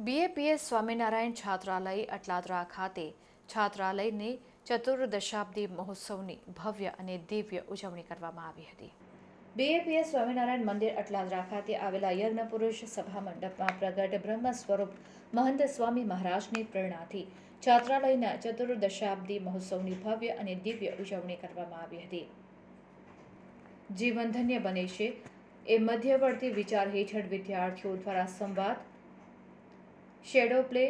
BAPS Swaminarayan છાત્રાલય અટલાદરા ખાતે છાત્રાલયની ચતુર્દશાબ્દી મહોત્સવની ભવ્ય અને દિવ્ય ઉજવણી કરવામાં આવી હતી બીએપીએસ સ્વામિનારાયણ મંદિર અટલાદરા ખાતે આવેલા યજ્ઞ પુરુષ સભા મંડપમાં પ્રગટ બ્રહ્મ સ્વરૂપ મહંત સ્વામી મહારાજની પ્રેરણાથી છાત્રાલયના ચતુર્દશાબ્દી મહોત્સવની ભવ્ય અને દિવ્ય ઉજવણી કરવામાં આવી હતી જીવન ધન્ય બને છે એ મધ્યવર્તી વિચાર હેઠળ વિદ્યાર્થીઓ દ્વારા સંવાદ શેડો પ્લે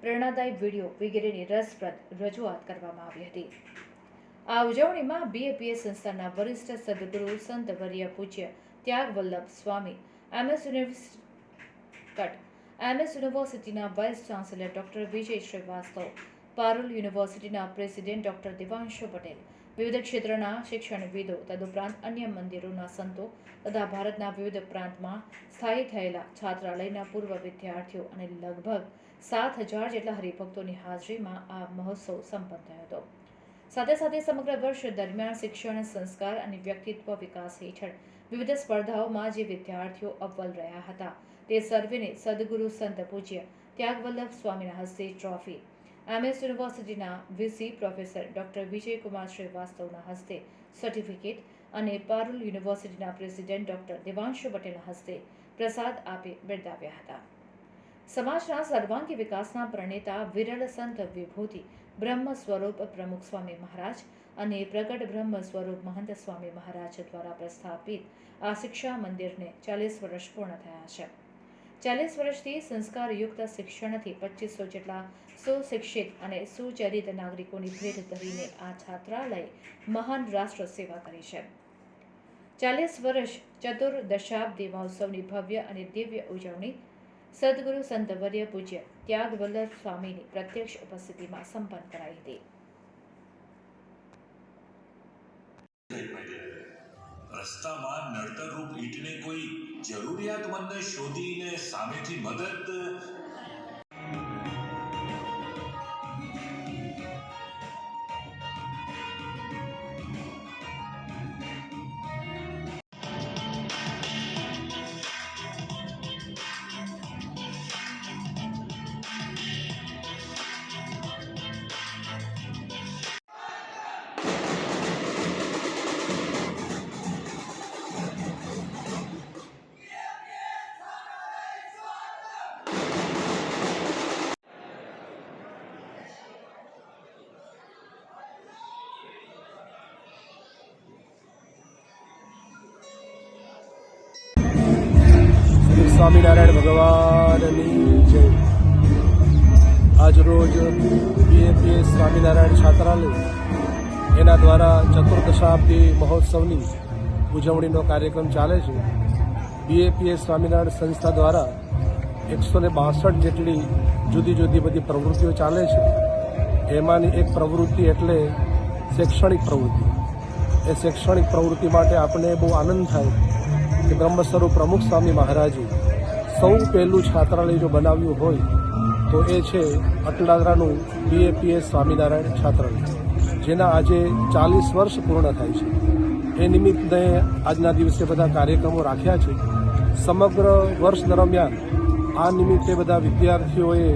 પ્રેરણાદાયી વીડિયો વગેરેની રસપ્રદ રજૂઆત કરવામાં આવી હતી. આ ઉજવણીમાં બીએપીએસ સંસ્થાના વરિષ્ઠ સદગુરુ સંત વર્ય પૂજ્ય Tyag Vallabh Swami MS university MS યુનિવર્સિટીના vice chancellor doctor Vijay Shrivastava Parul યુનિવર્સિટીના પ્રેસિડેન્ટ ડોક્ટર દેવાંશુ પટેલ. વિવિધ ક્ષેત્રના શિક્ષણવિદો તદુપરાંત અન્ય મંદિરોના સંતો તથા ભારતના વિવિધ પ્રાંતમાં સ્થાયી થયેલા છાત્રાલયના પૂર્વ વિદ્યાર્થીઓ અને લગભગ સાત હજાર જેટલા હરિભક્તોની હાજરીમાં આ મહોત્સવ સંપન્ન થયો હતો. સાથે સાથે સમગ્ર વર્ષ દરમિયાન શિક્ષણ, સંસ્કાર અને વ્યક્તિત્વ વિકાસ હેઠળ વિવિધ સ્પર્ધાઓમાં જે વિદ્યાર્થીઓ અવ્વલ રહ્યા હતા, તે સર્વેને સદગુરુ સંત પૂજ્ય ત્યાગવલ્લભ સ્વામીના હસ્તે ટ્રોફી એમએસ યુનિવર્સિટીના વીસી પ્રોફેસર ડોક્ટર વિજયકુમાર શ્રીવાસ્તવના હસ્તે સર્ટિફિકેટ અને પારુલ યુનિવર્સિટીના પ્રેસિડેન્ટ ડોક્ટર દેવાંશુ પટેલના હસ્તે પ્રસાદ આપી બિરદાવ્યા હતા. સમાજના સર્વાંગી વિકાસના પ્રણેતા વિરલ સંત વિભૂતિ, બ્રહ્મ સ્વરૂપ પ્રમુખ સ્વામી મહારાજ અને પ્રગટ બ્રહ્મ સ્વરૂપ મહંત સ્વામી મહારાજ દ્વારા પ્રસ્થાપિત આ શિક્ષા મંદિરને ચાલીસ વર્ષ પૂર્ણ થયા છે. ચાલીસ વર્ષથી સંસ્કારયુક્ત શિક્ષણથી પચીસો જેટલા સુશિક્ષિત અને સુચરિત નાગરિકોની ભેટ ધરીને આ છાત્રાલય મહાન રાષ્ટ્ર સેવા કરી છે. ચાલીસ વર્ષ ચતુર્દશાબ્દી મહોત્સવની ભવ્ય અને દિવ્ય ઉજવણી સદગુરુ સંત વર્ય પૂજ્ય ત્યાગવલ્લભ સ્વામીની પ્રત્યક્ષ ઉપસ્થિતિમાં સંપન્ન કરાઈ હતી. રસ્તામાં નડતરરૂપ ઈંટને કોઈ જરૂરિયાતમંદને શોધીને સામેથી મદદ સ્વામિનારાયણ ભગવાનની જય. આજરોજ બીએપીએ સ્વામિનારાયણ છાત્રાલય એના દ્વારા ચતુર્દશાબ્દી મહોત્સવની ઉજવણીનો કાર્યક્રમ ચાલે છે. બીએપીએ સ્વામિનારાયણ સંસ્થા દ્વારા એકસો ને બાસઠ જેટલી જુદી જુદી બધી પ્રવૃત્તિઓ ચાલે છે. એમાંની એક પ્રવૃત્તિ એટલે શૈક્ષણિક પ્રવૃત્તિ. એ શૈક્ષણિક પ્રવૃત્તિ માટે આપણને બહુ આનંદ થાય. કે બ્રહ્મસ્વરૂપ પ્રમુખ સ્વામી મહારાજે સૌ પહેલું છાત્રાલય જો બનાવ્યું હોય, તો એ છે અટલાદરાનું બીએપીએસ સ્વામિનારાયણ છાત્રાલય, જેના આજે ચાલીસ વર્ષ પૂર્ણ થાય છે. એ નિમિત્તે આજના દિવસે બધા કાર્યક્રમો રાખ્યા છે. સમગ્ર વર્ષ દરમિયાન આ નિમિત્તે બધા વિદ્યાર્થીઓએ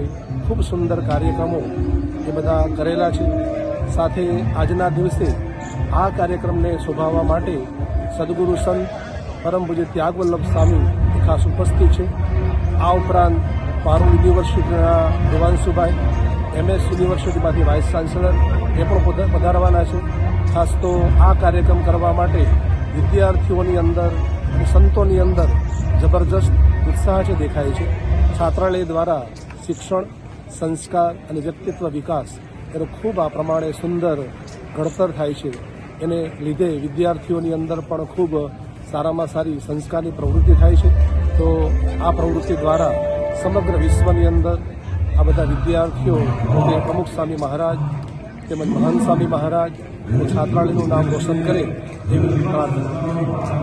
ખૂબ સુંદર કાર્યક્રમો એ બધા કરેલા છે. સાથે આજના દિવસે આ કાર્યક્રમને શોભાવવા માટે સદગુરુ સંત પરમ પૂજ્ય ત્યાગ વલ્લભ સ્વામી ખાસ ઉપસ્થિત છે. આ ઉપરાંત પારુલ યુનિવર્સિટીના દેવાંશુભાઈ એમએસ યુનિવર્સિટીમાંથી વાઇસ ચાન્સેલર એ પણ પધ- પધારવાના છે. ખાસ તો આ કાર્યક્રમ કરવા માટે વિદ્યાર્થીઓની અંદર સંતોની અંદર જબરજસ્ત ઉત્સાહ છે, દેખાય છે. છાત્રાલય દ્વારા શિક્ષણ, સંસ્કાર અને વ્યક્તિત્વ વિકાસ એનો ખૂબ આ પ્રમાણે સુંદર ઘડતર થાય છે. એને લીધે વિદ્યાર્થીઓની અંદર પણ ખૂબ સારામાં સારી સંસ્કારની પ્રવૃત્તિ થાય છે. તો આ પ્રવૃત્તિ દ્વારા સમગ્ર વિશ્વની અંદર આ બધા વિદ્યાર્થીઓ પોતે પ્રમુખ સ્વામી મહારાજ તેમજ મહાન સ્વામી મહારાજ છાત્રાલયનું નામ રોશન કરે એવી પ્રાર્થના.